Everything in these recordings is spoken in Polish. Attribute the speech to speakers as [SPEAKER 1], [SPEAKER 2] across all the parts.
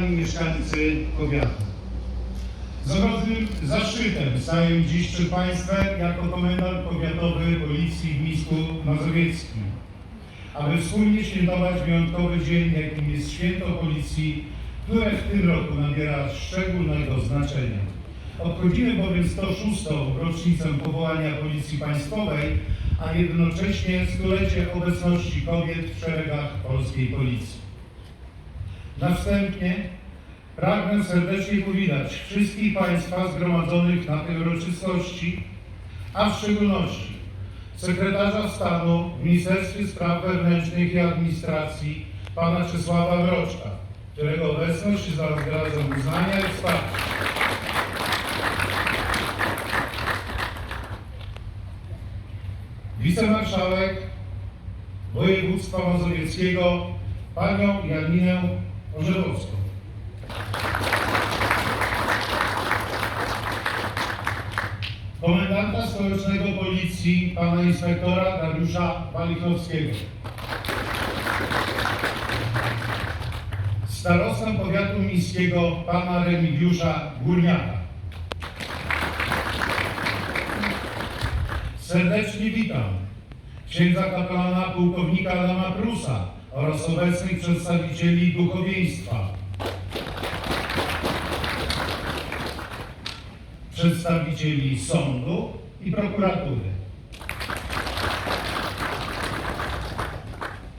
[SPEAKER 1] Mieszkańcy powiatu. Z ogromnym zaszczytem staję dziś przed Państwem jako komendant powiatowy Policji w Mińsku Mazowieckim, aby wspólnie świętować wyjątkowy dzień, jakim jest Święto Policji, które w tym roku nabiera szczególnego znaczenia. Obchodzimy bowiem 106. rocznicę powołania Policji Państwowej, a jednocześnie stulecie obecności kobiet w szeregach polskiej Policji. Na wstępie pragnę serdecznie powitać wszystkich Państwa zgromadzonych na tej uroczystości, a w szczególności sekretarza stanu w Ministerstwie Spraw Wewnętrznych i Administracji pana Czesława Mroczka, którego obecność wyrażam uznania i wsparcia. Wicemarszałek województwa mazowieckiego panią Janinę Orzechowską. Komendanta Stołecznego Policji pana inspektora Dariusza Walichnowskiego. Starostę powiatu miejskiego pana Remigiusza Górniaka. Serdecznie witam księdza kapelana pułkownika Adama Prusa oraz obecnych przedstawicieli duchowieństwa. Przedstawicieli sądu i prokuratury.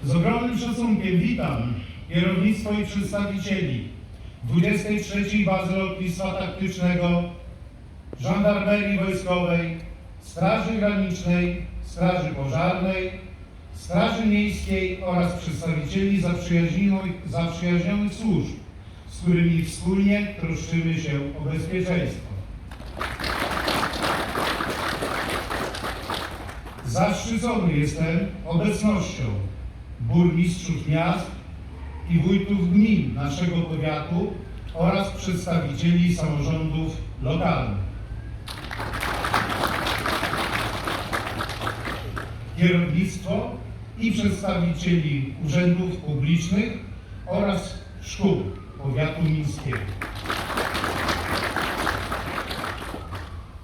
[SPEAKER 1] Z ogromnym szacunkiem witam kierownictwo i przedstawicieli 23. Bazy Lotnictwa Taktycznego, Żandarmerii Wojskowej, Straży Granicznej, Straży Pożarnej, Straży Miejskiej oraz przedstawicieli zaprzyjaźnionych, zaprzyjaźnionych służb, z którymi wspólnie troszczymy się o bezpieczeństwo. Zaszczycony jestem obecnością burmistrzów miast i wójtów gmin naszego powiatu oraz przedstawicieli samorządów lokalnych. kierownictwo i przedstawicieli urzędów publicznych oraz szkół powiatu mińskiego.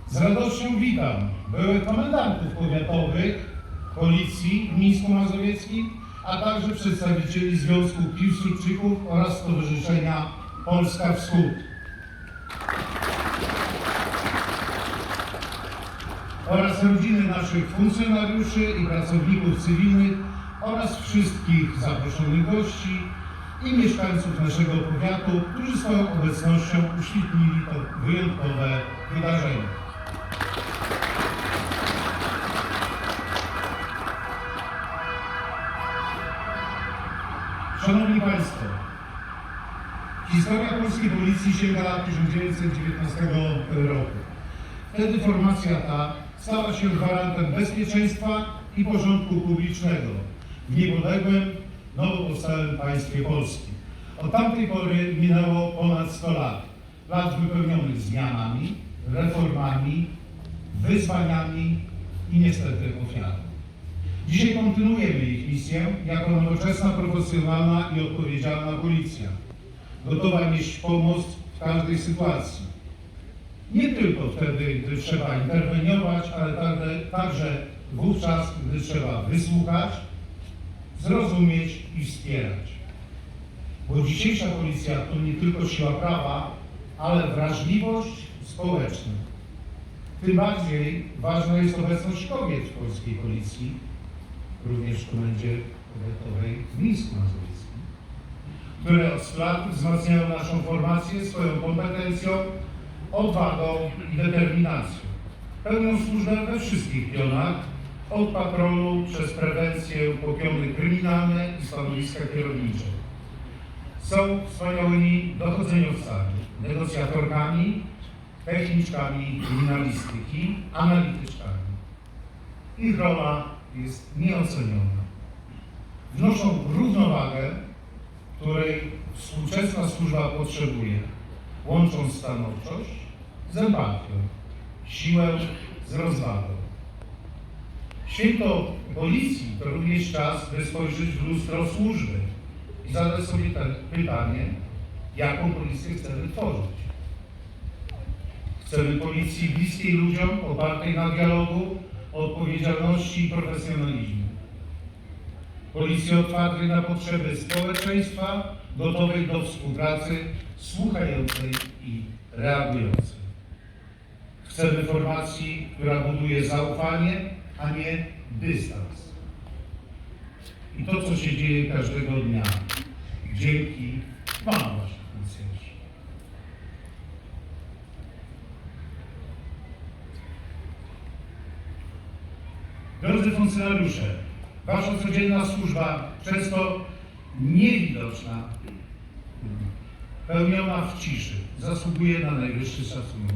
[SPEAKER 1] Z radością witam byłych komendantów powiatowych Policji Mazowieckim, a także przedstawicieli Związku Piłsudczyków oraz Stowarzyszenia Polska Wschód. Oraz rodziny naszych funkcjonariuszy i pracowników cywilnych oraz wszystkich zaproszonych gości i mieszkańców naszego powiatu, którzy swoją obecnością uświetnili to wyjątkowe wydarzenie. Szanowni Państwo, historia polskiej policji sięga lat 1919 roku. Wtedy formacja ta stała się gwarantem bezpieczeństwa i porządku publicznego w niepodległym, nowo powstałym państwie polskim. Od tamtej pory minęło ponad 100 lat. Lat wypełnionych zmianami, reformami, wyzwaniami i niestety ofiarą. Dzisiaj kontynuujemy ich misję jako nowoczesna, profesjonalna i odpowiedzialna policja, gotowa nieść pomoc w każdej sytuacji. Nie tylko wtedy, gdy trzeba interweniować, ale także, wówczas, gdy trzeba wysłuchać, zrozumieć i wspierać. Bo dzisiejsza policja to nie tylko siła prawa, ale wrażliwość społeczna. Tym bardziej ważna jest obecność kobiet w polskiej policji, również w Komendzie Powiatowej w Mińsku Mazowieckim, które od 100 lat wzmacniają naszą formację swoją kompetencją, odwagą i determinacją. Pełnią służbę we wszystkich pionach, od patrolu przez prewencję po piony kryminalne i stanowiska kierownicze. Są wspaniałymi dochodzeniowcami, negocjatorkami, techniczkami kryminalistyki, analityczkami. Ich rola jest nieoceniona. Wnoszą równowagę, której współczesna służba potrzebuje, łącząc stanowczość z empatią, siłę z rozwagą. Święto policji to również czas, by spojrzeć w lustro służby i zadać sobie pytanie, jaką policję chcemy tworzyć. Chcemy policji bliskiej ludziom, opartej na dialogu, odpowiedzialności i profesjonalizmie. Policji otwartej na potrzeby społeczeństwa, gotowej do współpracy, słuchającej i reagującej. Chcemy formacji, która buduje zaufanie, a nie dystans. I to, co się dzieje każdego dnia, dzięki Wam, Waszych funkcjonariuszy. Drodzy funkcjonariusze, Wasza codzienna służba, często niewidoczna, pełniona w ciszy, zasługuje na najwyższy szacunek.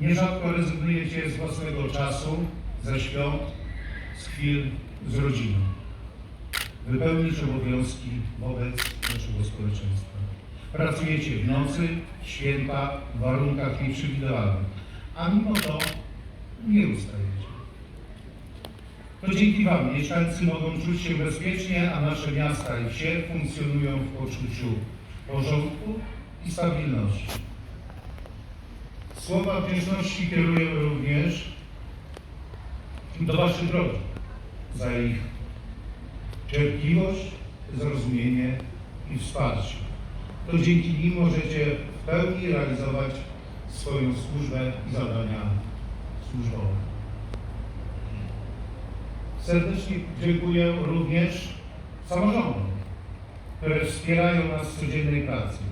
[SPEAKER 1] Nierzadko rezygnujecie z własnego czasu, ze świąt, z chwil z rodziną. Wypełnić obowiązki wobec naszego społeczeństwa. Pracujecie w nocy, w święta, w warunkach nieprzewidywalnych, a mimo to nie ustajecie. To dzięki Wam mieszkańcy mogą czuć się bezpiecznie, a nasze miasta i wsie funkcjonują w poczuciu porządku i stabilności. Słowa wdzięczności kieruję również do Waszych rodzin za ich cierpliwość, zrozumienie i wsparcie. To dzięki nim możecie w pełni realizować swoją służbę i zadania służbowe. Serdecznie dziękuję również samorządom, które wspierają nas w codziennej pracy.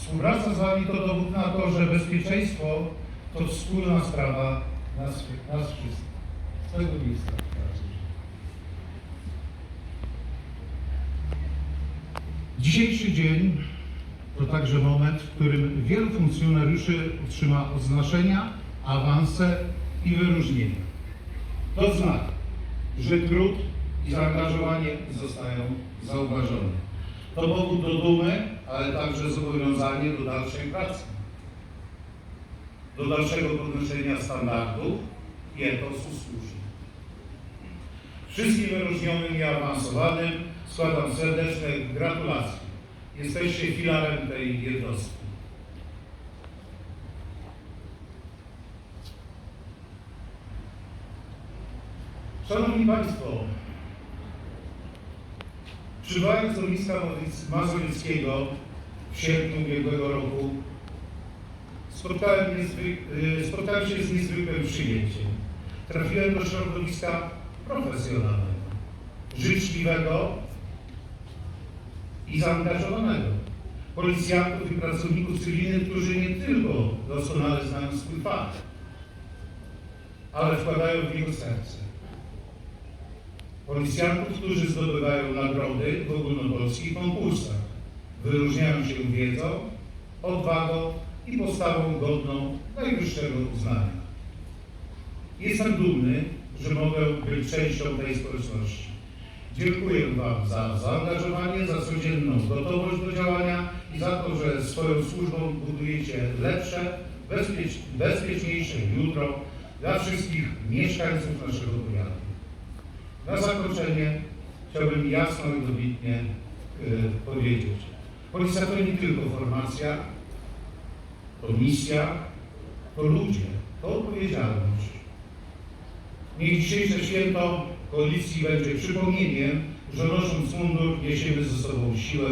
[SPEAKER 1] Współpraca z Wami to dowód na to, że bezpieczeństwo to wspólna sprawa nas, nas wszystkich. Z tego miejsca. Dzisiejszy dzień to także moment, w którym wielu funkcjonariuszy otrzyma odznaczenia, awanse i wyróżnienia. To znak, że trud i zaangażowanie zostają zauważone. To powód do dumy, ale także zobowiązanie do dalszej pracy, do dalszego podnoszenia standardów i etosu służby. Wszystkim wyróżnionym i awansowanym składam serdeczne gratulacje. Jesteście filarem tej jednostki. Szanowni Państwo, przybywając do Miska Mazowieckiego w sierpniu ubiegłego roku, spotkałem, y, spotkałem się z niezwykłym przyjęciem. Trafiłem do środowiska profesjonalnego, życzliwego i zaangażowanego. Policjantów i pracowników cywilnych, którzy nie tylko doskonale znają swój fach, ale wkładają w niego serce. Policjantów, którzy zdobywają nagrody w ogólnopolskich konkursach, wyróżniają się wiedzą, odwagą i postawą godną najwyższego uznania. Jestem dumny, że mogę być częścią tej społeczności. Dziękuję Wam za zaangażowanie, za codzienną gotowość do działania i za to, że swoją służbą budujecie lepsze, bezpiecz, bezpieczniejsze jutro dla wszystkich mieszkańców naszego powiatu. Na zakończenie chciałbym jasno i dobitnie y, powiedzieć. Policja to nie tylko formacja, to misja, to ludzie, to odpowiedzialność. Niech dzisiejsze święto koalicji będzie przypomnieniem, że nosząc mundur niesiemy ze sobą siłę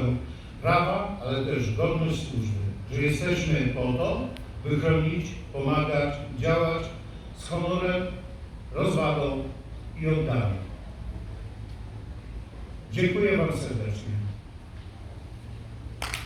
[SPEAKER 1] prawa, ale też godność służby. Że jesteśmy po to, by chronić, pomagać, działać z honorem, rozwagą i oddaniem. Dziękuję Wam serdecznie.